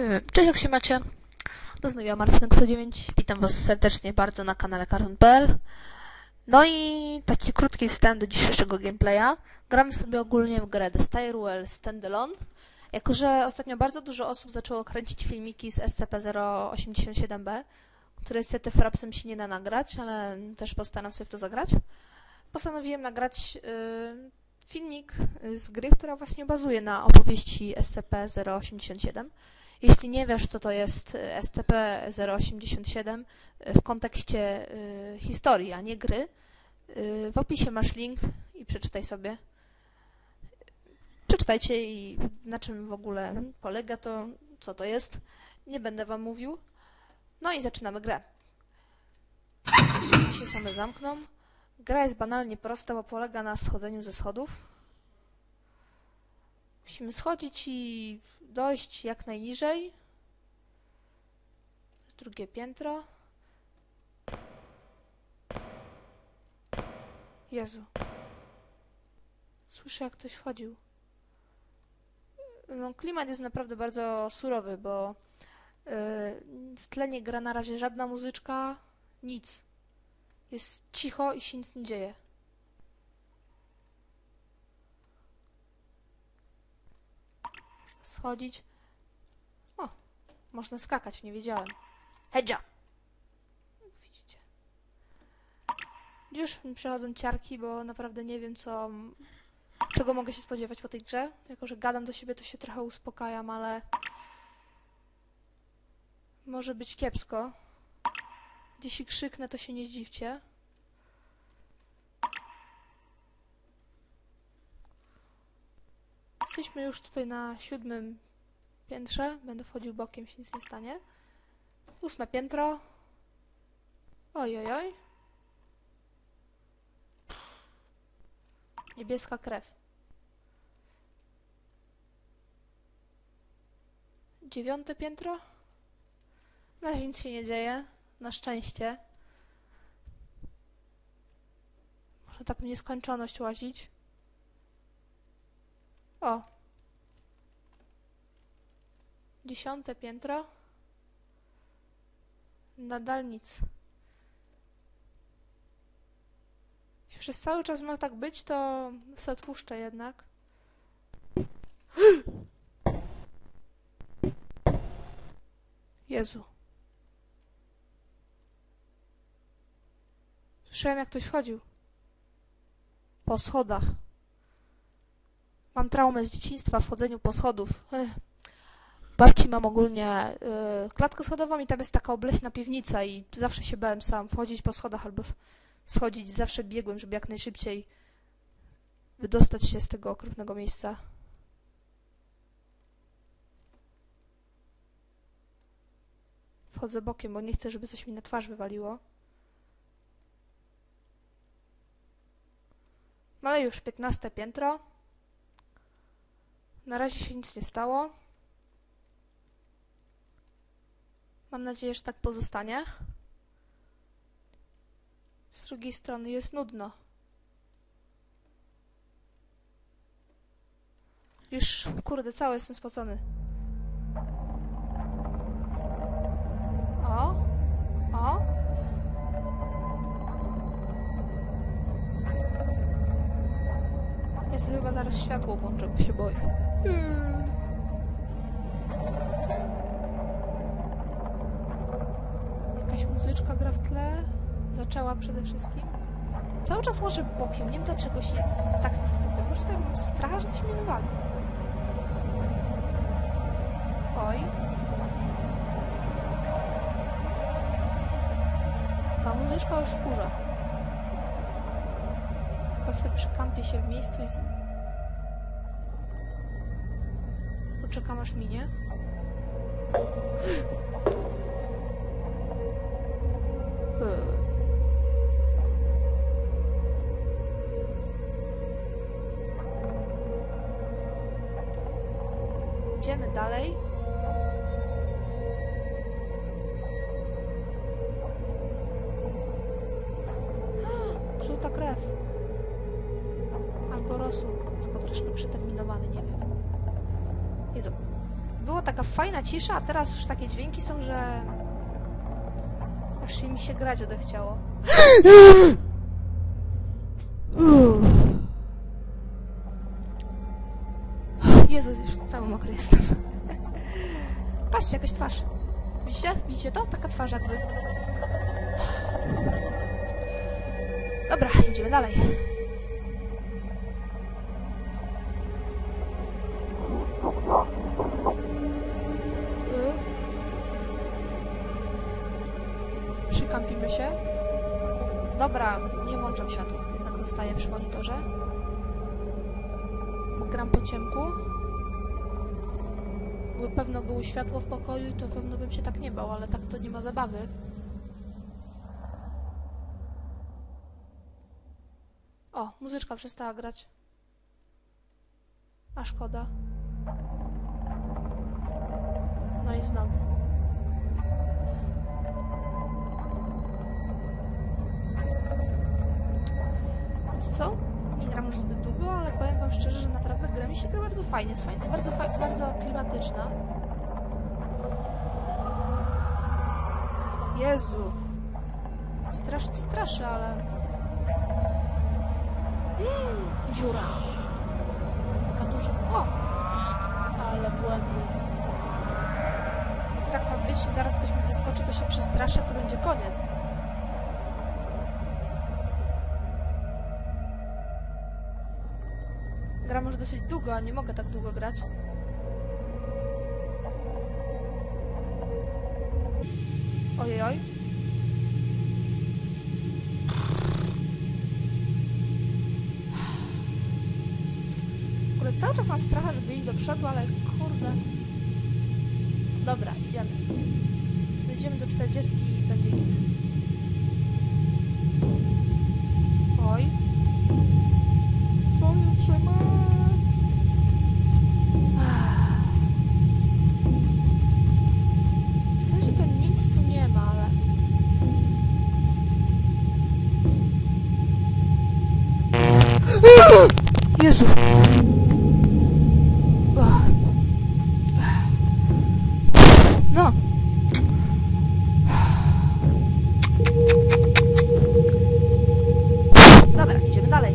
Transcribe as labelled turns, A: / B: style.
A: Y, Cześć, jak się macie? To znowu ja, Marcinek 109. Witam Was serdecznie bardzo na kanale Karton.pl. No i taki krótki wstęp do dzisiejszego gameplaya. Gramy sobie ogólnie w grę The Styrewell Standalone. Jako, że ostatnio bardzo dużo osób zaczęło kręcić filmiki z SCP-087B, które CT Frapsem się nie da nagrać, ale też postaram się w to zagrać. Postanowiłem nagrać y, filmik z gry, która właśnie bazuje na opowieści SCP-087. Jeśli nie wiesz, co to jest y, SCP-087 y, w kontekście y, historii, a nie gry, w opisie masz link i przeczytaj sobie. Przeczytajcie i na czym w ogóle polega to, co to jest. Nie będę wam mówił. No i zaczynamy grę. Drzwi się same zamkną. Gra jest banalnie prosta, bo polega na schodzeniu ze schodów. Musimy schodzić i dojść jak najniżej. Drugie piętro. Jezu. Słyszę, jak ktoś wchodził. No, klimat jest naprawdę bardzo surowy, bo yy, w tle nie gra na razie żadna muzyczka, nic. Jest cicho i się nic nie dzieje. Schodzić. O, można skakać, nie wiedziałem. Hedzia! Jak widzicie. Już mi przechodzą ciarki, bo naprawdę nie wiem, co... Czego mogę się spodziewać po tej grze. Jako, że gadam do siebie, to się trochę uspokajam, ale... Może być kiepsko. Jeśli krzyknę, to się nie zdziwcie. Jesteśmy już tutaj na siódmym piętrze. Będę wchodził bokiem, się nic nie stanie. Ósme piętro. Oj, oj. Niebieska krew. Dziewiąte piętro. Na razie nic się nie dzieje. Na szczęście. Można tak nieskończoność łazić. O. Dziesiąte piętro. Nadal nic. Jeśli przez cały czas ma tak być, to se odpuszczę jednak. Jezu. Słyszałem, jak ktoś wchodził. Po schodach. Mam traumę z dzieciństwa w chodzeniu po schodów. Ech. Babci mam ogólnie y, klatkę schodową i tam jest taka obleśna piwnica i zawsze się bałem sam wchodzić po schodach albo schodzić. Zawsze biegłem, żeby jak najszybciej wydostać się z tego okropnego miejsca. Wchodzę bokiem, bo nie chcę, żeby coś mi na twarz wywaliło. Mamy już 15 piętro. Na razie się nic nie stało. Mam nadzieję, że tak pozostanie. Z drugiej strony jest nudno. Już, kurde, cały jestem spocony. O, o. sobie chyba zaraz światło włączę, bo się boję. Hmm. Jakaś muzyczka gra w tle. Zaczęła przede wszystkim. Cały czas może bokiem. Nie wiem dlaczego się tak zastanawiam. Po prostu mam strach, że coś mnie wywali. Oj. Ta muzyczka już wkurza. Chyba sobie przykampię się w miejscu i... Z... Poczekam aż minie. Idziemy dalej. Żółta krew. Albo rosół, tylko troszkę przeterminowany, nie wiem. Jezu. Była taka fajna cisza, a teraz już takie dźwięki są, że... Aż się mi się grać odechciało. Jezus, już cały mokry jestem. Patrzcie, jakaś twarz. Widzicie? Widzicie to? Taka twarz jakby. Dobra, idziemy dalej. Się. Dobra, nie włączam światła. Tak zostaje przy monitorze. Gram po ciemku. Gdyby pewno było światło w pokoju, to pewno bym się tak nie bał, ale tak to nie ma zabawy. O, muzyczka przestała grać. A szkoda. No i znowu. Zbyt długo, ale powiem wam szczerze, że naprawdę gra mi się gra bardzo fajnie. Jest fajna, bardzo, fa- bardzo klimatyczna. Jezu. Strasz, straszy, ale... Mm, dziura. Taka duża. O! Ale błędy. Tak ma być zaraz coś mi wyskoczy, to się przestraszę, to będzie koniec. Gram już dosyć długo, a nie mogę tak długo grać. Ojej, ogóle cały czas mam stracha, żeby iść do przodu, ale kurde. Dobra, idziemy. Dojdziemy do 40 i będzie git. Oj. Boję się, ma. Jezu! No. Dobra, idziemy dalej.